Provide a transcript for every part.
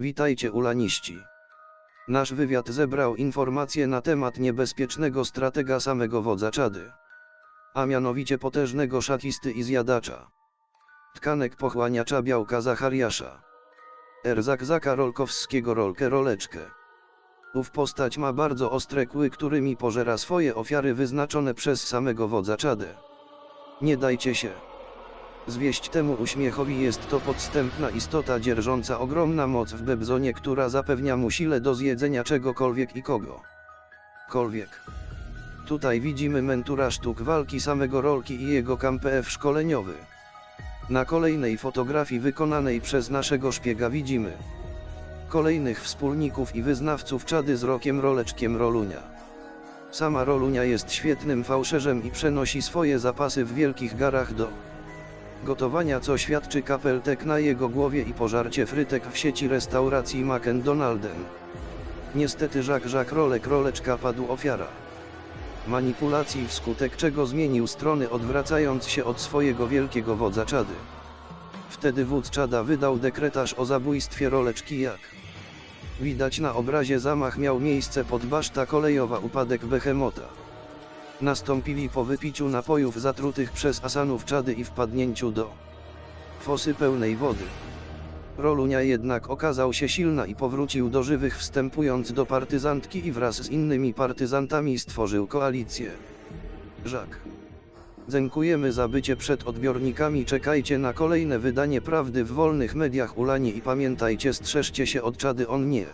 Witajcie ulaniści. Nasz wywiad zebrał informacje na temat niebezpiecznego stratega samego wodza Czady. A mianowicie potężnego szatisty i zjadacza. Tkanek pochłaniacza białka Zachariasza. Erzak Rolkowskiego rolkę roleczkę. Ów postać ma bardzo ostre kły, którymi pożera swoje ofiary wyznaczone przez samego wodza Czadę. Nie dajcie się. Zwieść temu uśmiechowi jest to podstępna istota dzierżąca ogromna moc w bebzonie, która zapewnia mu sile do zjedzenia czegokolwiek i kogo. Kolwiek. Tutaj widzimy mentura sztuk walki samego Rolki i jego KMPF szkoleniowy. Na kolejnej fotografii wykonanej przez naszego szpiega widzimy kolejnych wspólników i wyznawców czady z rokiem roleczkiem Rolunia. Sama Rolunia jest świetnym fałszerzem i przenosi swoje zapasy w wielkich garach do gotowania, co świadczy kapeltek na jego głowie i pożarcie frytek w sieci restauracji McDonalden. Niestety Jacques Jacques Rolek Roleczka padł ofiara manipulacji, wskutek czego zmienił strony odwracając się od swojego wielkiego wodza czady. Wtedy wódz czada wydał dekretarz o zabójstwie roleczki jak. Widać na obrazie zamach miał miejsce pod baszta kolejowa upadek Behemota. Nastąpili po wypiciu napojów zatrutych przez asanów czady i wpadnięciu do fosy pełnej wody. Rolunia jednak okazał się silna i powrócił do żywych wstępując do partyzantki i wraz z innymi partyzantami stworzył koalicję. Jacques. Dziękujemy za bycie przed odbiornikami. Czekajcie na kolejne wydanie prawdy w wolnych mediach Ulanie i pamiętajcie strzeżcie się od czady on nie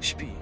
śpi.